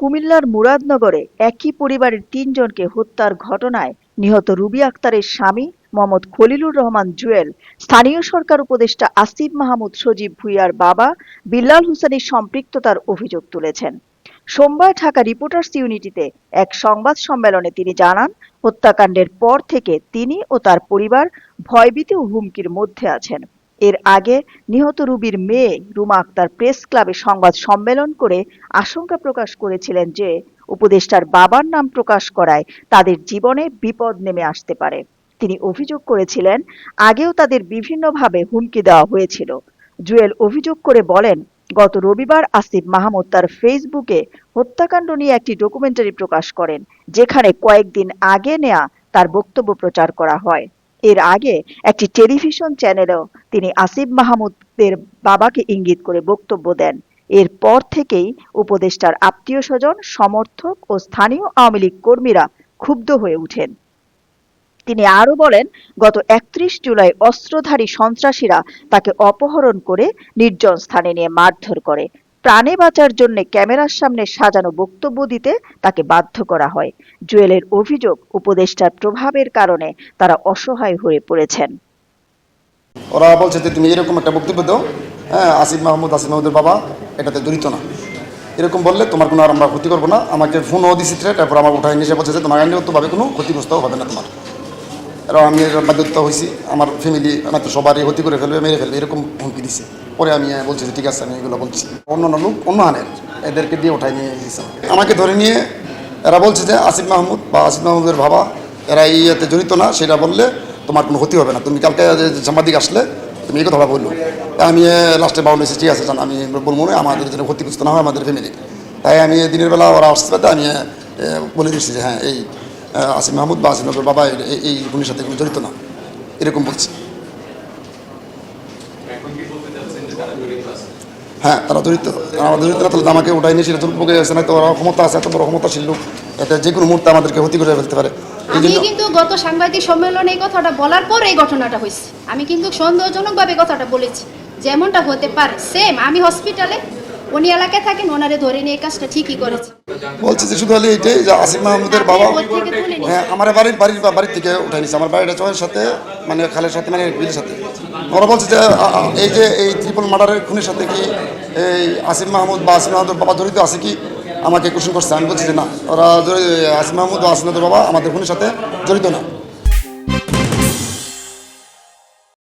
কুমিল্লার মুরাদনগরে একই পরিবারের তিনজনকে হত্যার ঘটনায় নিহত রুবি আক্তারের স্বামী মোহাম্মদ খলিলুর রহমান জুয়েল, স্থানীয় সরকার উপদেষ্টা আসিফ মাহমুদ সজীব ভুইয়ার বাবা বিল্লাল হোসেনের সম্পৃক্ততার অভিযোগ তুলেছেন। সোমবার ঢাকা রিপোর্টার্স ইউনিটিতে এক সংবাদ সম্মেলনে তিনি জানান, হত্যাকাণ্ডের পর থেকে তিনি ও তার পরিবার ভয়ভীতি ও হুমকির মধ্যে আছেন। এর আগে নিহত রুবির মেয়ে রুমা আক্তার প্রেস ক্লাবে সংবাদ সম্মেলন করে আশঙ্কা প্রকাশ করেছিলেন যে উপদেষ্টার বাবার নাম প্রকাশ করায় তাদের জীবনে বিপদ নেমে আসতে পারে। তিনি অভিযোগ করেছিলেন, আগেও তাদের বিভিন্নভাবে হুমকি দেওয়া হয়েছিল। জুয়েল অভিযোগ করে বলেন, গত রবিবার আসিফ মাহমুদ তার ফেসবুকে হত্যাকাণ্ড নিয়ে একটি ডকুমেন্টারি প্রকাশ করেন, যেখানে কয়েকদিন আগে নেয়া তার বক্তব্য প্রচার করা হয়। এর আগে একটি টেলিভিশন চ্যানেলেও তিনি আসিফ মাহমুদের বাবাকে ইঙ্গিত করে বক্তব্য দেন। এরপর থেকেই উপদেষ্টার আত্মীয় স্বজন, সমর্থক ও স্থানীয় আওয়ামী লীগ কর্মীরা ক্ষুব্ধ হয়ে ওঠেন। তিনি আরও বলেন, গত একত্রিশ জুলাই অস্ত্রধারী সন্ত্রাসীরা তাকে অপহরণ করে নির্জন স্থানে নিয়ে মারধর করে। প্রাণে বাঁচার জন্য ক্যামেরার সামনে সাজানো বক্তব্য দিতে তাকে বাধ্য করা হয়। জুয়েলের অভিযোগ, উপদেষ্টার প্রভাবের কারণে তারা অসহায় হয়ে পড়েছেন। ওরা বলছে যে, তুমি এরকম একটা বক্তব্য দাও। হ্যাঁ আসিফ মাহমুদ, আসিফ মাহমুদের বাবা, এটাতে জড়িত না। এরকম বললে তোমার কোনো আর আমরা ক্ষতি করব না। আমাকে ফোনও দিছি তারপর আমার উঠায় নিয়ে বলছে যে, তোমার আইনগতভাবে কোনো ক্ষতিগ্রস্ত হবে না তোমার। এরা আমি এর বাধ্যতা হয়েছি আমার ফ্যামিলি আমার তো সবারই ক্ষতি করে ফেলবে, মেরে ফেলবে, এরকম হুমকি দিছে। পরে আমি বলছি যে, ঠিক আছে, আমি এগুলো বলছি। অন্য অন্য লোক, অন্য হানের, এদেরকে দিয়ে উঠাই নিয়ে দিয়েছে আমাকে ধরে নিয়ে এরা বলছে যে, আসিফ মাহমুদ বা আসিফ মাহমুদের বাবা, এরা এই ইয়েতে জড়িত না, সেটা বললে তোমার কোনো ক্ষতি হবে না। তুমি কালকে সাংবাদিক আসলে, তুমি এই কথাটা বলল। আমি লাস্টে বাউন্ড হয়েছি ঠিক আছে, জান, আমি বলব না, আমাদের যেন ক্ষতিগ্রস্ত না হয় আমাদের ফ্যামিলি তাই আমি দিনের বেলা ওরা আসতে পারতে আমি বলে দিচ্ছি যে হ্যাঁ এই আসিফ মাহমুদ বা আসিফ নগর বাবা এই- গুণের সাথে জড়িত না। এরকম বলছি। হ্যাঁ তারা জড়িত। আমার জড়িত তাহলে আমাকে ওটাই নিয়ে সেটা দুর্ভোগে আছে না তো ওরা ক্ষমতা আছে এত বড় ক্ষমতাশীল লোক এতে যে কোনো মুহূর্তে আমাদেরকে ক্ষতি করে ফেলতে পারে। এই আমি কিন্তু গত সাংবাদিক সম্মেলনে এই কথাটা বলার পর এই ঘটনাটা হয়েছে। আমি কিন্তু সন্দেহজনকভাবে কথাটা বলেছি। যেমনটা হতে পারে সেম আমি হসপিটালে উনি এলাকায় থাকেন ওনারে ধরে নিয়ে এই কাজটা ঠিকই করেছে। বলছে যে শুধু হলে এইটাই যে আসিফ মাহমুদের বাবা হ্যাঁ আমার বাড়ির বাড়ির বাড়ির থেকে উঠাই নিছে। আমার বাড়িটা চয়ের সাথে মানে খালের সাথে মানে বিলের সাথে। ওরা বলছে যে এই যে এই ত্রিপল মার্ডারের খুনের সাথে কি এই আসিফ মাহমুদ বা আসিফ মাহমুদের বাবা জড়িত আছে কি? আমাকে কোশ্চেন করছে। আমি বলছি যে না ওরা আসিফ মাহমুদ বা আসিফ মাহমুদের বাবা আমাদের খুনের সাথে জড়িত না।